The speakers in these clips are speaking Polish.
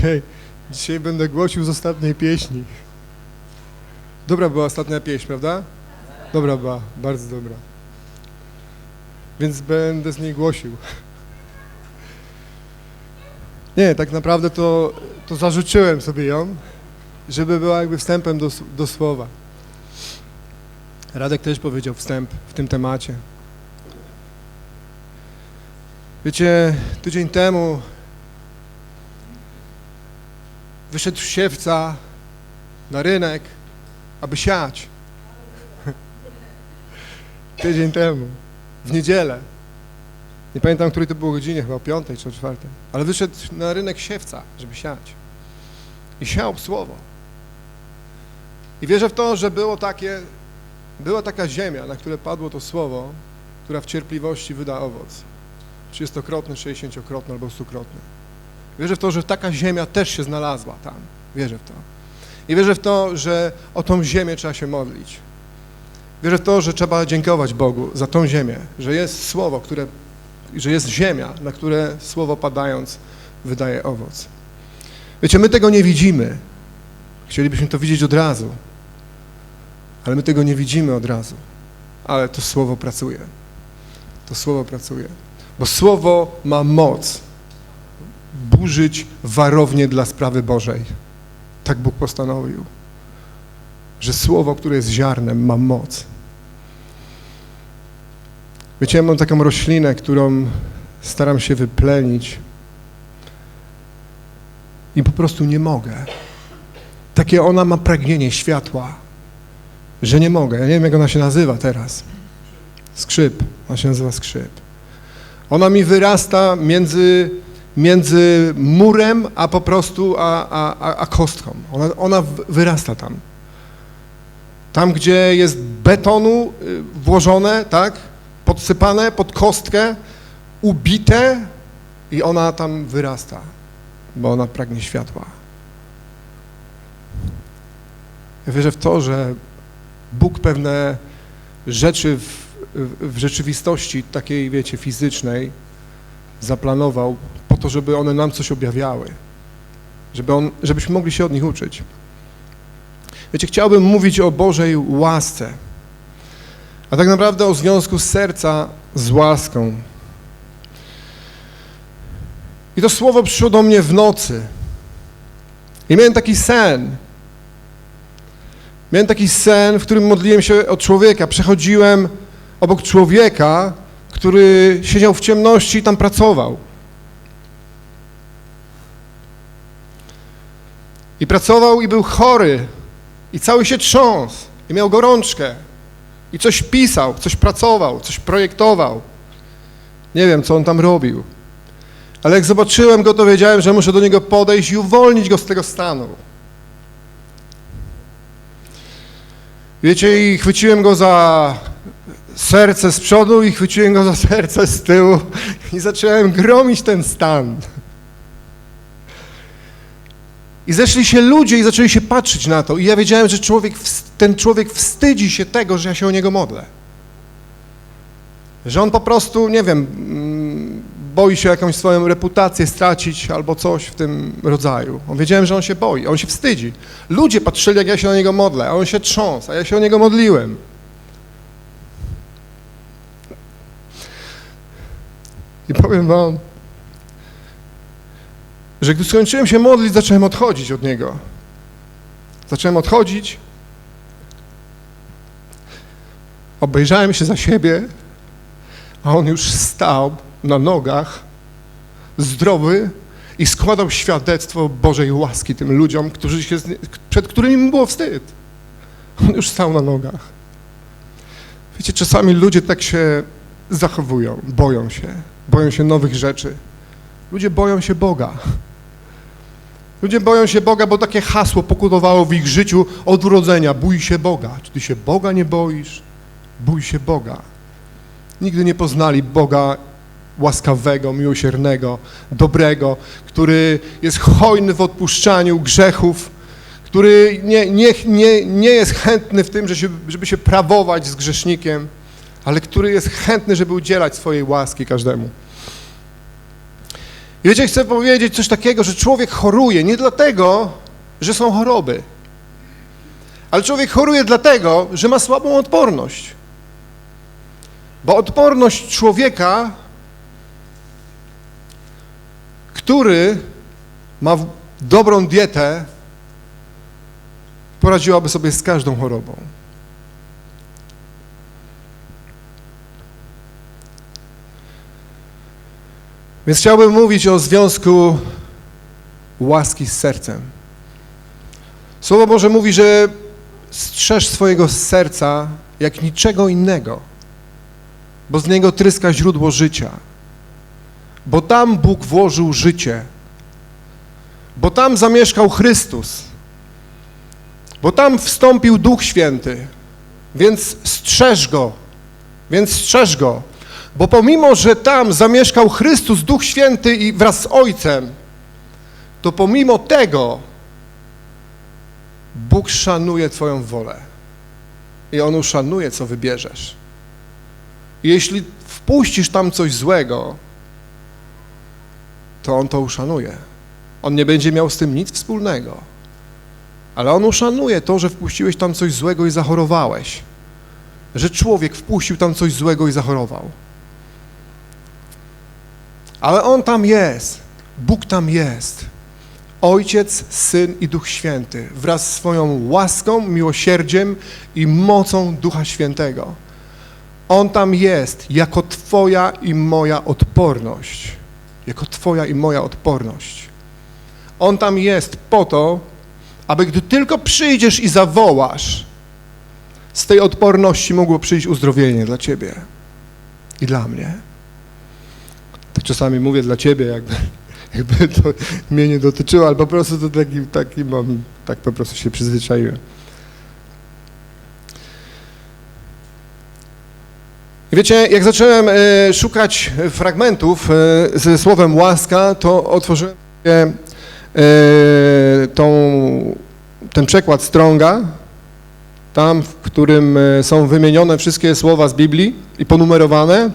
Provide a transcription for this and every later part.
Dzisiaj, dzisiaj będę głosił z ostatniej pieśni. Dobra była ostatnia pieśń, prawda? Dobra była, bardzo dobra. Więc będę z niej głosił. Nie, tak naprawdę to, to zarzuciłem sobie ją, żeby była jakby wstępem do, do słowa. Radek też powiedział wstęp w tym temacie. Wiecie, tydzień temu wyszedł siewca na rynek, aby siać. Tydzień temu, w niedzielę. Nie pamiętam, której to było godzinie, chyba o piątej czy o czwartej. Ale wyszedł na rynek siewca, żeby siać. I siał słowo. I wierzę w to, że było takie, była taka ziemia, na które padło to słowo, która w cierpliwości wyda owoc. Trzydziestokrotny, sześćdziesięciokrotny albo stukrotny. Wierzę w to, że taka ziemia też się znalazła tam. Wierzę w to. I wierzę w to, że o tą ziemię trzeba się modlić. Wierzę w to, że trzeba dziękować Bogu za tą ziemię, że jest słowo, które, że jest ziemia, na które słowo padając wydaje owoc. Wiecie, my tego nie widzimy. Chcielibyśmy to widzieć od razu, ale my tego nie widzimy od razu. Ale to słowo pracuje. To słowo pracuje. Bo słowo ma moc burzyć warownie dla sprawy Bożej. Tak Bóg postanowił, że słowo, które jest ziarnem, ma moc. Wiecie, mam taką roślinę, którą staram się wyplenić i po prostu nie mogę. Takie ona ma pragnienie światła, że nie mogę. Ja nie wiem, jak ona się nazywa teraz. Skrzyp. Ona się nazywa skrzyp. Ona mi wyrasta między, między murem, a po prostu a, a, a, kostką. Ona, ona wyrasta tam. Tam, gdzie jest betonu y, włożone, tak, podsypane pod kostkę, ubite i ona tam wyrasta, bo ona pragnie światła. Ja wierzę w to, że Bóg pewne rzeczy w, w, rzeczywistości takiej, wiecie, fizycznej zaplanował to, żeby one nam coś objawiały, żeby on, żebyśmy mogli się od nich uczyć. Wiecie, chciałbym mówić o Bożej łasce, a tak naprawdę o związku serca z łaską. I to słowo przyszło do mnie w nocy. I miałem taki sen. Miałem taki sen, w którym modliłem się o człowieka. Przechodziłem obok człowieka, który siedział w ciemności i tam pracował. I pracował i był chory. I cały się trząsł. I miał gorączkę. I coś pisał, coś pracował, coś projektował. Nie wiem, co on tam robił. Ale jak zobaczyłem go, to wiedziałem, że muszę do niego podejść i uwolnić go z tego stanu. Wiecie, i chwyciłem go za serce z przodu i chwyciłem go za serce z tyłu i zacząłem gromić ten stan. I zeszli się ludzie i zaczęli się patrzeć na to. I ja wiedziałem, że człowiek, ten człowiek wstydzi się tego, że ja się o niego modlę. Że on po prostu, nie wiem, mm, boi się jakąś swoją reputację stracić albo coś w tym rodzaju. Wiedziałem, że on się boi, on się wstydzi. Ludzie patrzyli, jak ja się o niego modlę, a on się trząsł, a ja się o niego modliłem. I powiem wam, że gdy skończyłem się modlić, zacząłem odchodzić od niego. Zacząłem odchodzić. Obejrzałem się za siebie, a on już stał na nogach, zdrowy i składał świadectwo Bożej łaski tym ludziom, którzy się, przed którymi mu było wstyd. On już stał na nogach. Wiecie, czasami ludzie tak się zachowują, boją się, boją się nowych rzeczy. Ludzie boją się Boga. Ludzie boją się Boga, bo takie hasło pokutowało w ich życiu od urodzenia. Bój się Boga. Czy ty się Boga nie boisz? Bój się Boga. Nigdy nie poznali Boga łaskawego, miłosiernego, dobrego, który jest hojny w odpuszczaniu grzechów, który nie, nie, nie, nie jest chętny w tym, żeby się prawować z grzesznikiem, ale który jest chętny, żeby udzielać swojej łaski każdemu. I wiecie, chcę powiedzieć coś takiego, że człowiek choruje nie dlatego, że są choroby, ale człowiek choruje dlatego, że ma słabą odporność. Bo odporność człowieka, który ma dobrą dietę, poradziłaby sobie z każdą chorobą. Więc chciałbym mówić o związku łaski z sercem. Słowo Boże mówi, że strzeż swojego serca jak niczego innego, bo z niego tryska źródło życia. Bo tam Bóg włożył życie, bo tam zamieszkał Chrystus, bo tam wstąpił Duch Święty, więc strzeż go, więc strzeż go, bo pomimo, że tam zamieszkał Chrystus, Duch Święty i wraz z Ojcem, to pomimo tego Bóg szanuje Twoją wolę i On uszanuje, co wybierzesz. Jeśli wpuścisz tam coś złego, to On to uszanuje. On nie będzie miał z tym nic wspólnego. Ale On uszanuje to, że wpuściłeś tam coś złego i zachorowałeś. Że człowiek wpuścił tam coś złego i zachorował. Ale On tam jest. Bóg tam jest. Ojciec, Syn i Duch Święty wraz z swoją łaską, miłosierdziem i mocą Ducha Świętego. On tam jest jako Twoja i moja odporność. Jako Twoja i moja odporność. On tam jest po to, aby gdy tylko przyjdziesz i zawołasz, z tej odporności mogło przyjść uzdrowienie dla Ciebie i dla mnie. Czasami mówię dla Ciebie, jakby, jakby to mnie nie dotyczyło, ale po prostu to taki, taki mam, tak po prostu się przyzwyczaiłem. Wiecie, jak zacząłem e, szukać fragmentów e, ze słowem łaska, to otworzyłem e, tą, ten przekład Stronga, tam, w którym są wymienione wszystkie słowa z Biblii i ponumerowane.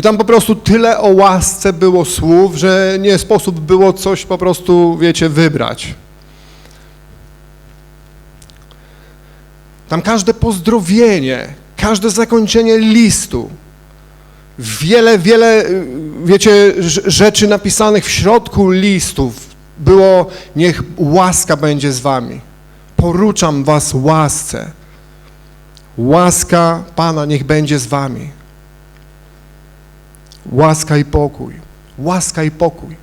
I tam po prostu tyle o łasce było słów, że nie sposób było coś po prostu, wiecie, wybrać. Tam każde pozdrowienie, każde zakończenie listu, wiele, wiele, wiecie, rz- rzeczy napisanych w środku listów było, niech łaska będzie z wami. Poruczam was łasce. Łaska Pana niech będzie z wami. Łaska i pokój. Łaska i pokój.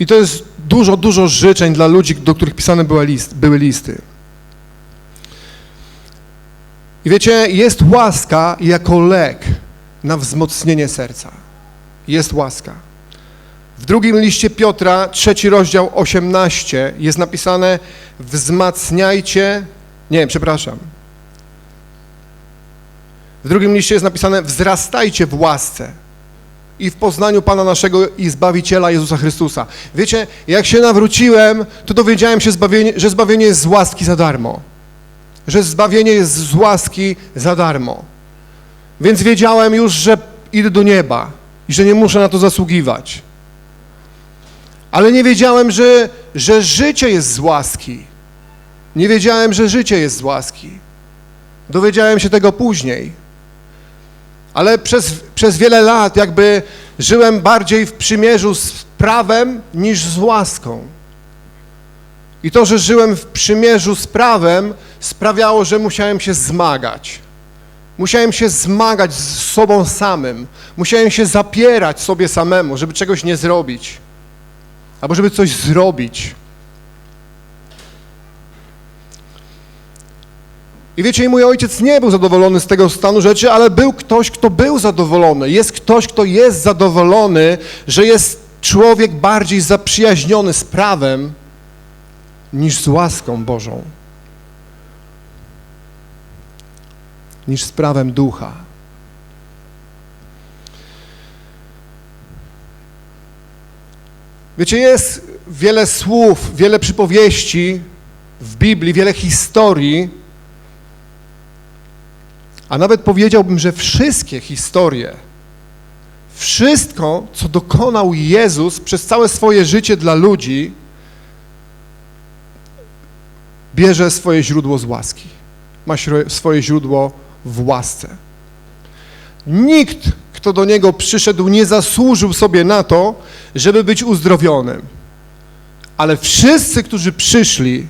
I to jest dużo, dużo życzeń dla ludzi, do których pisane były, list, były listy. I wiecie, jest łaska jako lek na wzmocnienie serca. Jest łaska. W drugim liście Piotra, trzeci rozdział 18, jest napisane wzmacniajcie, nie, przepraszam. W drugim liście jest napisane wzrastajcie w łasce i w poznaniu Pana naszego i Zbawiciela Jezusa Chrystusa. Wiecie, jak się nawróciłem, to dowiedziałem się, zbawienie, że zbawienie jest z łaski za darmo. Że zbawienie jest z łaski za darmo. Więc wiedziałem już, że idę do nieba i że nie muszę na to zasługiwać. Ale nie wiedziałem, że, że życie jest z łaski. Nie wiedziałem, że życie jest z łaski. Dowiedziałem się tego później. Ale przez, przez wiele lat jakby żyłem bardziej w przymierzu z prawem niż z łaską. I to, że żyłem w przymierzu z prawem, sprawiało, że musiałem się zmagać. Musiałem się zmagać z sobą samym. Musiałem się zapierać sobie samemu, żeby czegoś nie zrobić. Albo żeby coś zrobić. I wiecie, i mój ojciec nie był zadowolony z tego stanu rzeczy, ale był ktoś, kto był zadowolony. Jest ktoś, kto jest zadowolony, że jest człowiek bardziej zaprzyjaźniony z prawem niż z łaską Bożą. Niż z prawem ducha. Wiecie, jest wiele słów, wiele przypowieści w Biblii, wiele historii, a nawet powiedziałbym, że wszystkie historie, Wszystko, co dokonał Jezus przez całe swoje życie dla ludzi, bierze swoje źródło z łaski. Ma swoje źródło w łasce. Nikt, kto do Niego przyszedł, nie zasłużył sobie na to, żeby być uzdrowionym. Ale wszyscy, którzy przyszli,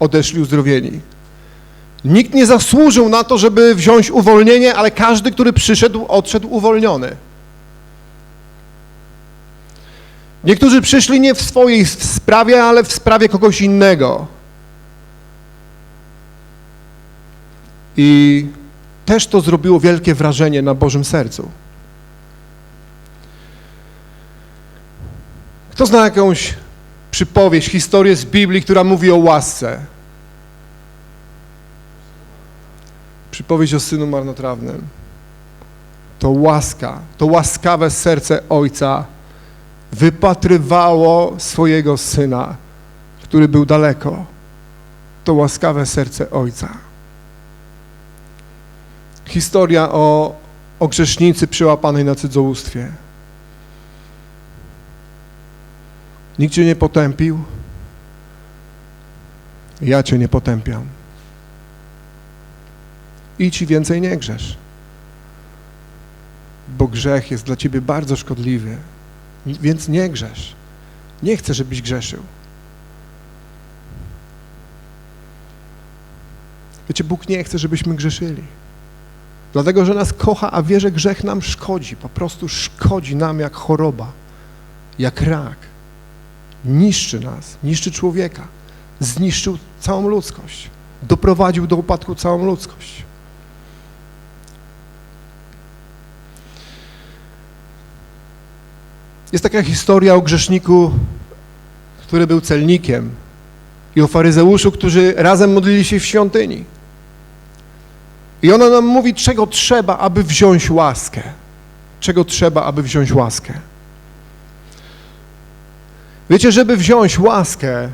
odeszli uzdrowieni. Nikt nie zasłużył na to, żeby wziąć uwolnienie, ale każdy, który przyszedł, odszedł uwolniony. Niektórzy przyszli nie w swojej sprawie, ale w sprawie kogoś innego. I też to zrobiło wielkie wrażenie na Bożym sercu. Kto zna jakąś przypowieść, historię z Biblii, która mówi o łasce? Przypowieść o synu marnotrawnym. To łaska, to łaskawe serce ojca wypatrywało swojego syna, który był daleko. To łaskawe serce ojca. Historia o, o grzesznicy przyłapanej na cudzołóstwie. Nikt cię nie potępił. Ja cię nie potępiam. Idź i więcej nie grzesz. Bo grzech jest dla ciebie bardzo szkodliwy. Więc nie grzesz. Nie chcę, żebyś grzeszył. Wiecie, Bóg nie chce, żebyśmy grzeszyli. Dlatego, że nas kocha, a wie, że grzech nam szkodzi. Po prostu szkodzi nam jak choroba, jak rak. Niszczy nas, niszczy człowieka. Zniszczył całą ludzkość. Doprowadził do upadku całą ludzkość. Jest taka historia o grzeszniku, który był celnikiem i o faryzeuszu, którzy razem modlili się w świątyni. I ona nam mówi, czego trzeba, aby wziąć łaskę. Czego trzeba, aby wziąć łaskę. Wiecie, żeby wziąć łaskę,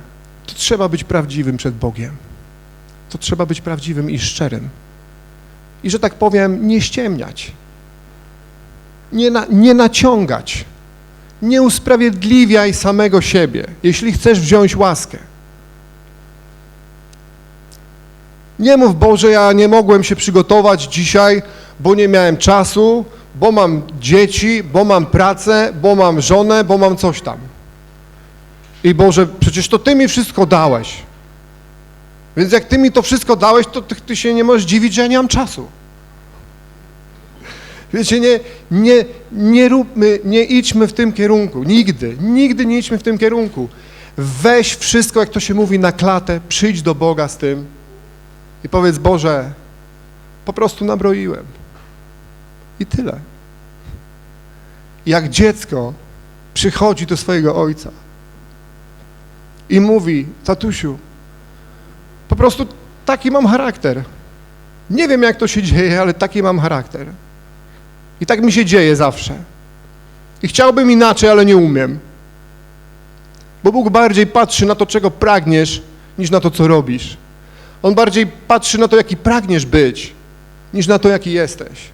to trzeba być prawdziwym przed Bogiem. To trzeba być prawdziwym i szczerym. I że tak powiem, nie ściemniać. Nie, na, nie naciągać. Nie usprawiedliwiaj samego siebie, jeśli chcesz wziąć łaskę. Nie mów, Boże, ja nie mogłem się przygotować dzisiaj, bo nie miałem czasu, bo mam dzieci, bo mam pracę, bo mam żonę, bo mam coś tam. I Boże, przecież to Ty mi wszystko dałeś. Więc jak Ty mi to wszystko dałeś, to Ty, ty się nie możesz dziwić, że ja nie mam czasu. Wiecie, nie, nie, nie róbmy, nie idźmy w tym kierunku. Nigdy, nigdy nie idźmy w tym kierunku. Weź wszystko, jak to się mówi, na klatę, przyjdź do Boga z tym i powiedz, Boże, po prostu nabroiłem. I tyle. Jak dziecko przychodzi do swojego ojca i mówi, tatusiu, po prostu taki mam charakter. Nie wiem, jak to się dzieje, ale taki mam charakter. I tak mi się dzieje zawsze. I chciałbym inaczej, ale nie umiem. Bo Bóg bardziej patrzy na to, czego pragniesz, niż na to, co robisz. On bardziej patrzy na to, jaki pragniesz być, niż na to, jaki jesteś.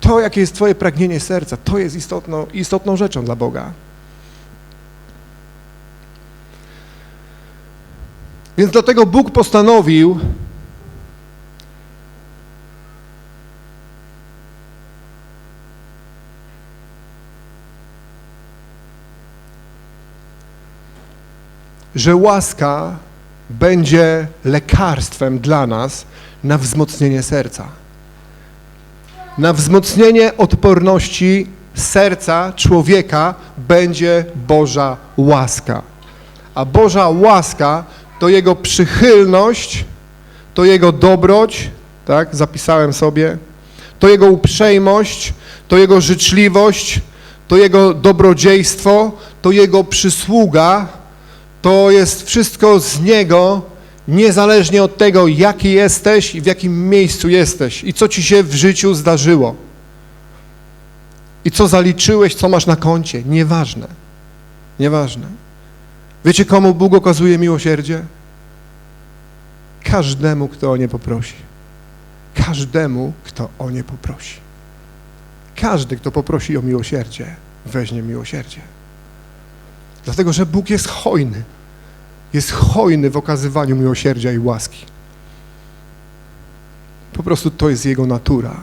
To, jakie jest Twoje pragnienie serca, to jest istotną, istotną rzeczą dla Boga. Więc dlatego Bóg postanowił, że łaska będzie lekarstwem dla nas na wzmocnienie serca. Na wzmocnienie odporności serca człowieka będzie Boża łaska. A Boża łaska to Jego przychylność, to Jego dobroć, tak, zapisałem sobie, to Jego uprzejmość, to Jego życzliwość, to Jego dobrodziejstwo, to Jego przysługa, to jest wszystko z Niego, niezależnie od tego, jaki jesteś i w jakim miejscu jesteś i co ci się w życiu zdarzyło. I co zaliczyłeś, co masz na koncie. Nieważne. Nieważne. Wiecie, komu Bóg okazuje miłosierdzie? Każdemu, kto o nie poprosi. Każdemu, kto o nie poprosi. każdy, kto poprosi o miłosierdzie, weźmie miłosierdzie. Dlatego, że Bóg jest hojny. Jest hojny w okazywaniu miłosierdzia i łaski. Po prostu to jest Jego natura.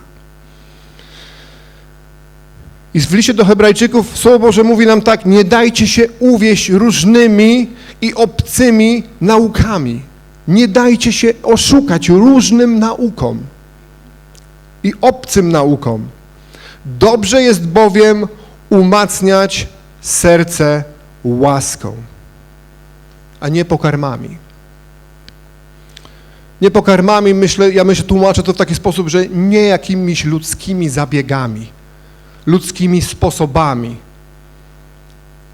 I w liście do Hebrajczyków Słowo Boże mówi nam tak, nie dajcie się uwieść różnymi i obcymi naukami. Nie dajcie się oszukać różnym naukom i obcym naukom. Dobrze jest bowiem umacniać serce łaską, a nie pokarmami. Nie pokarmami, myślę, ja myślę, tłumaczę to w taki sposób, że nie jakimiś ludzkimi zabiegami, ludzkimi sposobami.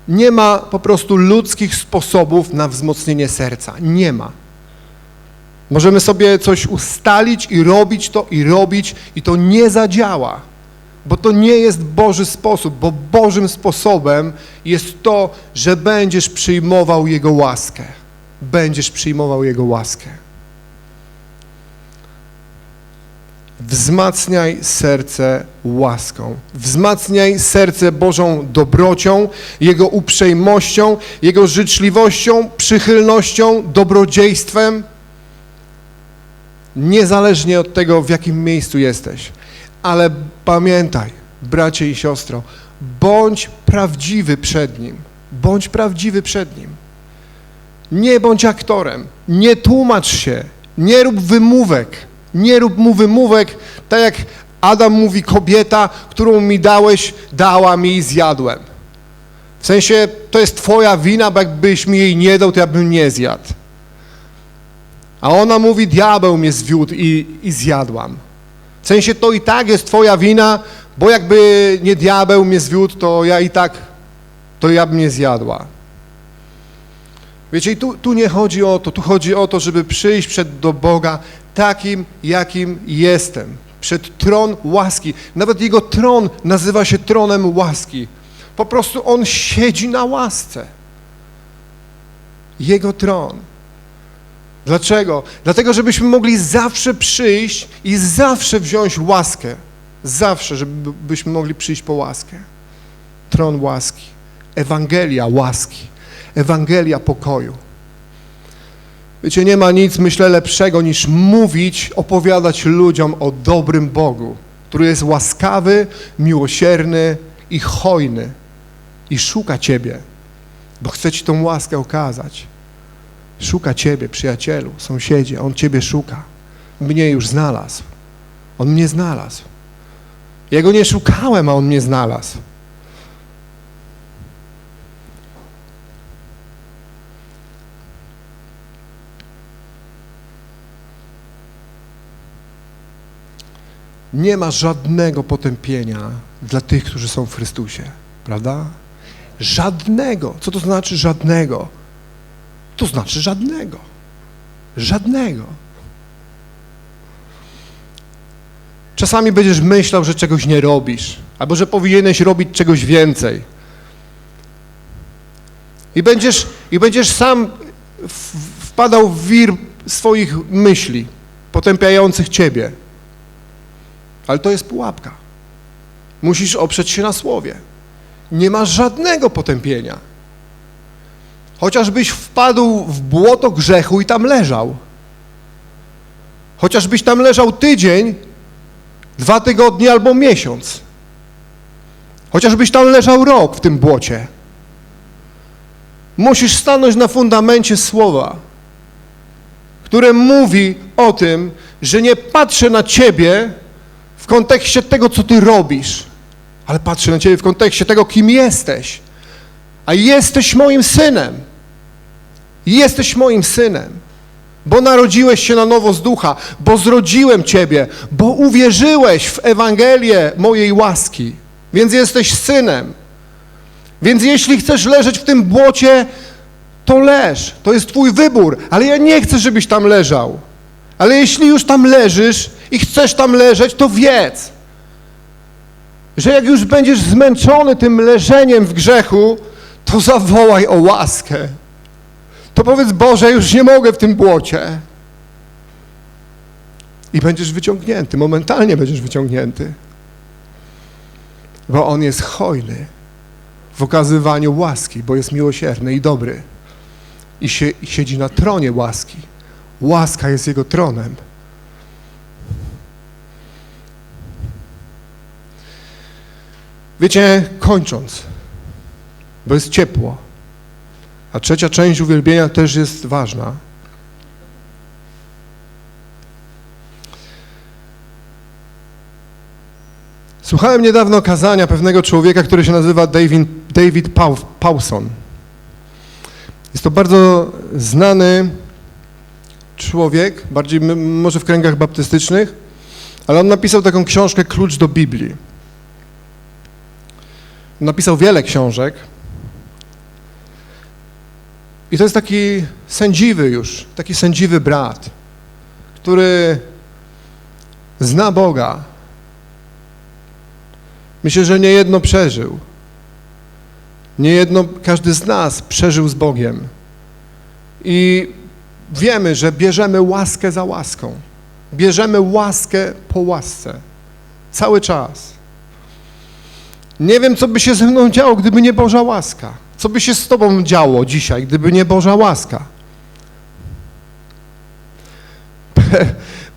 Nie ma po prostu ludzkich sposobów na wzmocnienie serca. Nie ma. Możemy sobie coś ustalić i robić to i robić i to nie zadziała, bo to nie jest Boży sposób, bo Bożym sposobem jest to, że będziesz przyjmował Jego łaskę. Będziesz przyjmował Jego łaskę. Wzmacniaj serce łaską. Wzmacniaj serce Bożą dobrocią, Jego uprzejmością, Jego życzliwością, przychylnością, dobrodziejstwem, niezależnie od tego, w jakim miejscu jesteś. Ale pamiętaj, bracie i siostro, bądź prawdziwy przed Nim. Bądź prawdziwy przed Nim. Nie bądź aktorem, nie tłumacz się, nie rób wymówek, nie rób mu wymówek, tak jak Adam mówi, kobieta, którą mi dałeś, dała mi i zjadłem. W sensie, to jest twoja wina, bo jakbyś mi jej nie dał, to ja bym nie zjadł. A ona mówi, diabeł mnie zwiódł i, i zjadłam. W sensie, to i tak jest twoja wina, bo jakby nie diabeł mnie zwiódł, to ja i tak, to ja bym nie zjadła. Wiecie, i tu, tu nie chodzi o to, tu chodzi o to, żeby przyjść przed do Boga takim, jakim jestem. Przed tron łaski. Nawet Jego tron nazywa się tronem łaski. Po prostu On siedzi na łasce. Jego tron. Dlaczego? Dlatego, żebyśmy mogli zawsze przyjść i zawsze wziąć łaskę. Zawsze, żebyśmy mogli przyjść po łaskę. Tron łaski. Ewangelia łaski. Ewangelia pokoju. Wiecie, nie ma nic, myślę, lepszego niż mówić, opowiadać ludziom o dobrym Bogu, który jest łaskawy, miłosierny i hojny i szuka Ciebie, bo chce Ci tą łaskę okazać. Szuka Ciebie, przyjacielu, sąsiedzie, On Ciebie szuka. Mnie już znalazł. On mnie znalazł. Ja Go nie szukałem, a On mnie znalazł. nie ma żadnego potępienia dla tych, którzy są w Chrystusie, prawda? Żadnego. Co to znaczy żadnego? To znaczy żadnego. Żadnego. Czasami będziesz myślał, że czegoś nie robisz, albo że powinieneś robić czegoś więcej. I będziesz, i będziesz sam wpadał w wir swoich myśli, potępiających ciebie. Ale to jest pułapka. Musisz oprzeć się na słowie. Nie ma żadnego potępienia. Chociażbyś wpadł w błoto grzechu i tam leżał. Chociażbyś tam leżał tydzień, dwa tygodnie albo miesiąc. Chociażbyś tam leżał rok w tym błocie. Musisz stanąć na fundamencie słowa, które mówi o tym, że nie patrzę na ciebie, w kontekście tego, co ty robisz, ale patrzę na ciebie w kontekście tego, kim jesteś. A jesteś moim synem. Jesteś moim synem, bo narodziłeś się na nowo z ducha, bo zrodziłem ciebie, bo uwierzyłeś w Ewangelię mojej łaski, więc jesteś synem. Więc jeśli chcesz leżeć w tym błocie, to leż. To jest twój wybór, ale ja nie chcę, żebyś tam leżał. Ale jeśli już tam leżysz i chcesz tam leżeć, to wiedz, że jak już będziesz zmęczony tym leżeniem w grzechu, to zawołaj o łaskę. To powiedz, Boże, już nie mogę w tym błocie. I będziesz wyciągnięty, momentalnie będziesz wyciągnięty. bo On jest hojny w okazywaniu łaski, bo jest miłosierny i dobry. I, się, i siedzi na tronie łaski. Łaska jest Jego tronem. Wiecie, kończąc, bo jest ciepło, a trzecia część uwielbienia też jest ważna. Słuchałem niedawno kazania pewnego człowieka, który się nazywa David, David. Jest to bardzo znany człowiek, bardziej może w kręgach baptystycznych, ale on napisał taką książkę Klucz do Biblii. Napisał wiele książek. I to jest taki sędziwy już, taki sędziwy brat, który zna Boga. Myślę, że niejedno przeżył. Niejedno każdy z nas przeżył z Bogiem. I wiemy, że bierzemy łaskę za łaską. Bierzemy łaskę po łasce. Cały czas. Nie wiem, co by się ze mną działo, gdyby nie Boża łaska. Co by się z Tobą działo dzisiaj, gdyby nie Boża łaska? Pe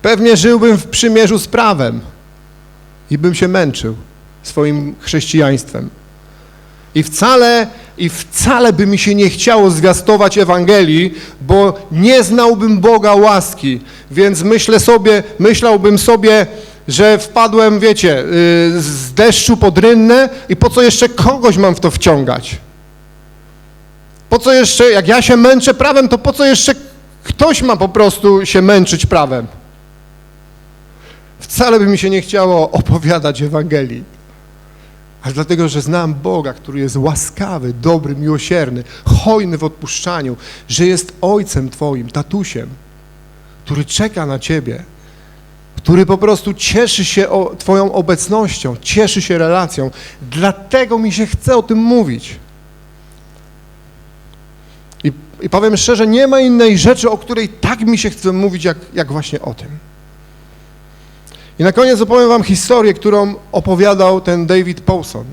pewnie żyłbym w przymierzu z prawem i bym się męczył swoim chrześcijaństwem. I wcale, I wcale by mi się nie chciało zwiastować Ewangelii, bo nie znałbym Boga łaski. Więc myślę sobie, myślałbym sobie, że wpadłem, wiecie, yy, z deszczu pod rynnę i po co jeszcze kogoś mam w to wciągać? Po co jeszcze, jak ja się męczę prawem, to po co jeszcze ktoś ma po prostu się męczyć prawem? Wcale by mi się nie chciało opowiadać Ewangelii. Ale dlatego, że znam Boga, który jest łaskawy, dobry, miłosierny, hojny w odpuszczaniu, że jest Ojcem Twoim, tatusiem, który czeka na Ciebie, który po prostu cieszy się Twoją obecnością, cieszy się relacją. Dlatego mi się chce o tym mówić. I, powiem szczerze, nie ma innej rzeczy, o której tak mi się chce mówić, jak, jak właśnie o tym. I na koniec opowiem wam historię, którą opowiadał ten David Paulson.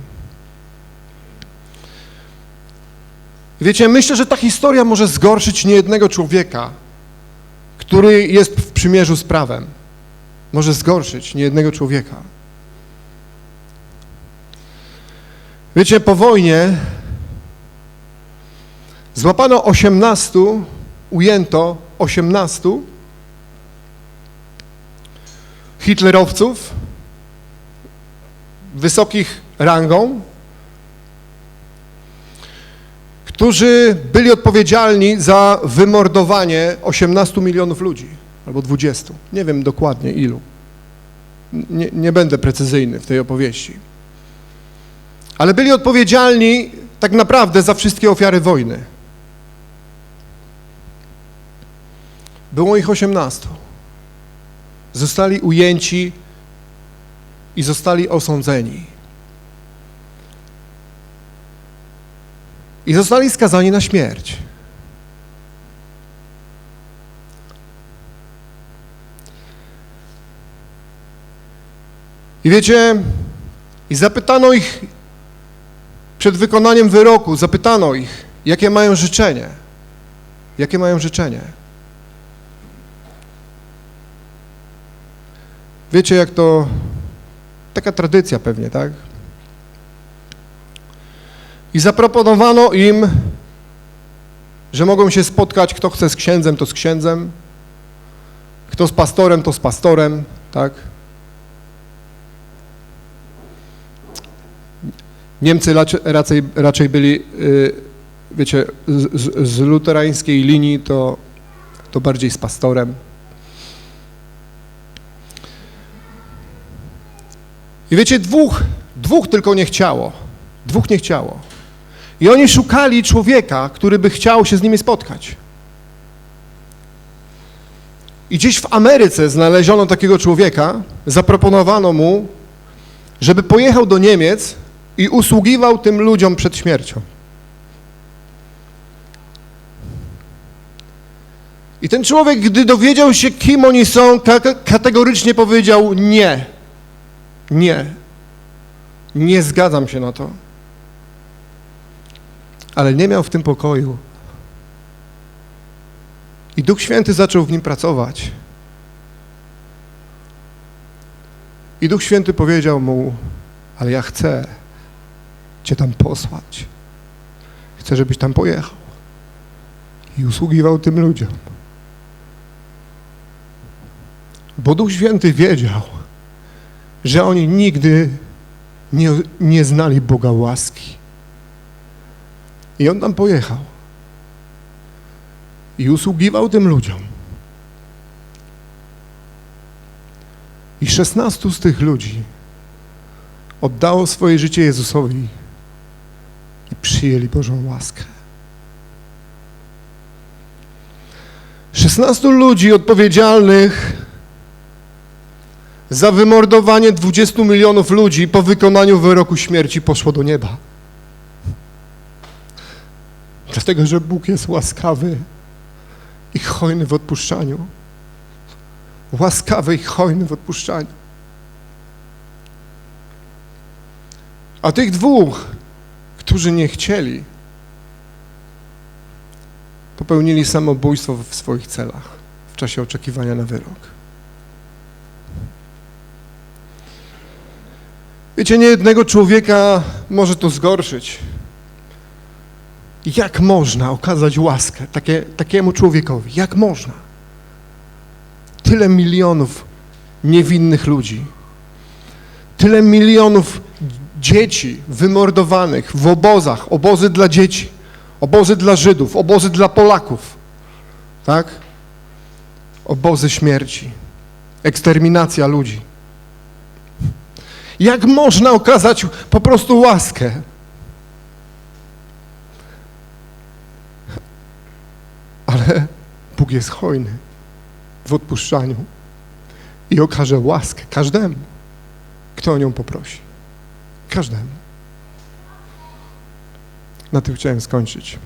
Wiecie, myślę, że ta historia może zgorszyć niejednego człowieka, który jest w przymierzu z prawem. Może zgorszyć niejednego człowieka. Wiecie, po wojnie złapano 18, ujęto 18 hitlerowców, wysokich rangą, którzy byli odpowiedzialni za wymordowanie 18 milionów ludzi, albo 20, nie wiem dokładnie ilu. Nie, nie będę precyzyjny w tej opowieści. Ale byli odpowiedzialni tak naprawdę za wszystkie ofiary wojny. Było ich 18 zostali ujęci i zostali osądzeni. I zostali skazani na śmierć. I wiecie, i zapytano ich przed wykonaniem wyroku, zapytano ich, jakie mają życzenie. Jakie mają życzenie? Wiecie, jak to taka tradycja pewnie, tak? I zaproponowano im, że mogą się spotkać, kto chce z księdzem, to z księdzem, kto z pastorem, to z pastorem, tak? Niemcy raczej, raczej, byli, yy, wiecie, z, z, z luterańskiej linii to, to bardziej z pastorem. I wiecie, dwóch, dwóch tylko nie chciało. Dwóch nie chciało. I oni szukali człowieka, który by chciał się z nimi spotkać. I gdzieś w Ameryce znaleziono takiego człowieka, zaproponowano mu, żeby pojechał do Niemiec i usługiwał tym ludziom przed śmiercią. I ten człowiek, gdy dowiedział się, kim oni są, kategorycznie powiedział nie. Nie. Nie zgadzam się na to. Ale nie miał w tym pokoju. I Duch Święty zaczął w nim pracować. I Duch Święty powiedział mu, ale ja chcę Cię tam posłać. Chcę, żebyś tam pojechał i usługiwał tym ludziom. Bo Duch Święty wiedział, że oni nigdy nie, nie znali Boga łaski. I on tam pojechał i usługiwał tym ludziom. I szesnastu z tych ludzi oddało swoje życie Jezusowi i przyjęli Bożą łaskę. 16 ludzi odpowiedzialnych za wymordowanie 20 milionów ludzi po wykonaniu wyroku śmierci poszło do nieba. Dlatego, że Bóg jest łaskawy i hojny w odpuszczaniu. Łaskawy i hojny w odpuszczaniu. A tych dwóch, którzy nie chcieli, popełnili samobójstwo w swoich celach w czasie oczekiwania na wyrok. Wiecie, niejednego człowieka może to zgorszyć. Jak można okazać łaskę takie, takiemu człowiekowi? Jak można? Tyle milionów niewinnych ludzi, tyle milionów dzieci wymordowanych w obozach, obozy dla dzieci, obozy dla Żydów, obozy dla Polaków, tak? Obozy śmierci, eksterminacja ludzi. Jak można okazać po prostu łaskę? Ale Bóg jest hojny w odpuszczaniu i okaże łaskę każdemu, kto o nią poprosi. Każdemu. Na tym chciałem skończyć.